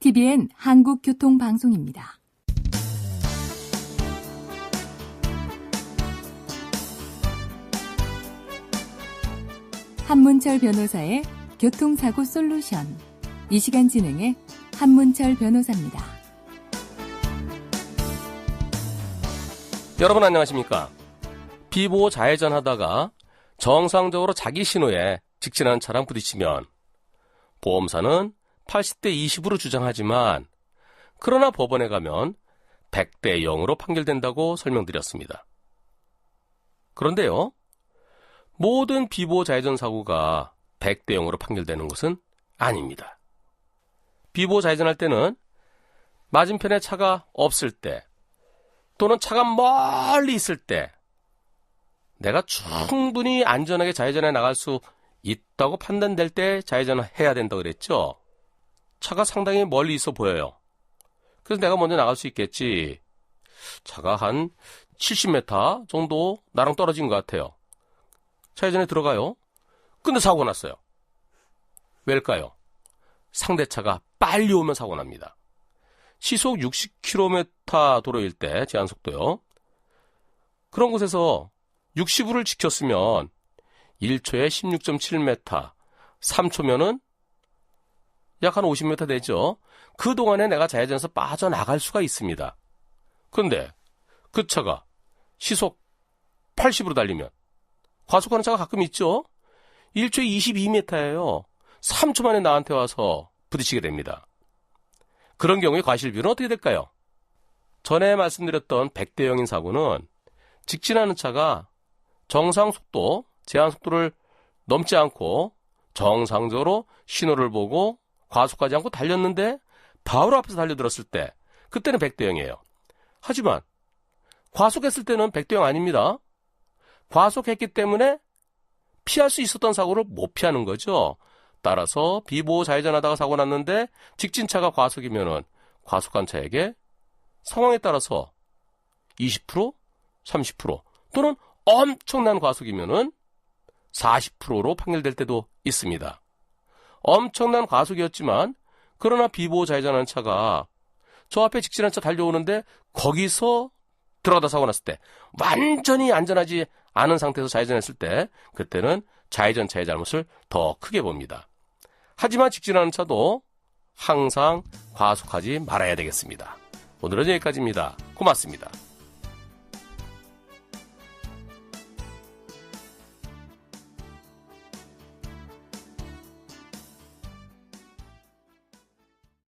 TBN 한국교통방송입니다. 한문철 변호사의 교통사고 솔루션. 이 시간 진행의 한문철 변호사입니다. 여러분 안녕하십니까? 비보호 좌회전 하다가 정상적으로 자기 신호에 직진하는 차랑 부딪히면 보험사는 80대 20으로 주장하지만 그러나 법원에 가면 100대 0으로 판결된다고 설명드렸습니다. 그런데요. 모든 비보호 좌회전 사고가 100대 0으로 판결되는 것은 아닙니다. 비보호 좌회전할 때는 맞은편에 차가 없을 때 또는 차가 멀리 있을 때 내가 충분히 안전하게 좌회전해 나갈 수 있다고 판단될 때 좌회전을 해야 된다 그랬죠. 차가 상당히 멀리 있어 보여요. 그래서 내가 먼저 나갈 수 있겠지. 차가 한 70m 정도 나랑 떨어진 것 같아요. 좌회전에 들어가요. 근데 사고 났어요. 왜일까요? 상대차가 빨리 오면 사고 납니다. 시속 60km 도로일 때 제한속도요. 그런 곳에서 60을 지켰으면 1초에 16.7m, 3초면은 약 한 50m 되죠. 그 동안에 내가 좌회전에서 빠져나갈 수가 있습니다. 그런데 그 차가 시속 80으로 달리면 과속하는 차가 가끔 있죠. 1초에 22m예요. 3초 만에 나한테 와서 부딪히게 됩니다. 그런 경우에 과실비는 어떻게 될까요? 전에 말씀드렸던 100대 0인 사고는 직진하는 차가 정상 속도, 제한 속도를 넘지 않고 정상적으로 신호를 보고 과속하지 않고 달렸는데 바로 앞에서 달려들었을 때 그때는 100대 0이에요. 하지만 과속했을 때는 100대 0 아닙니다. 과속했기 때문에 피할 수 있었던 사고를 못 피하는 거죠. 따라서 비보호 좌회전하다가 사고 났는데 직진차가 과속이면은 과속한 차에게 상황에 따라서 20%, 30% 또는 엄청난 과속이면은 40%로 판결될 때도 있습니다. 엄청난 과속이었지만 그러나 비보호 좌회전하는 차가 저 앞에 직진한 차 달려오는데 거기서 들어가다 사고 났을 때 완전히 안전하지 않은 상태에서 좌회전했을 때 그때는 좌회전차의 잘못을 더 크게 봅니다. 하지만 직진하는 차도 항상 과속하지 말아야 되겠습니다. 오늘은 여기까지입니다. 고맙습니다.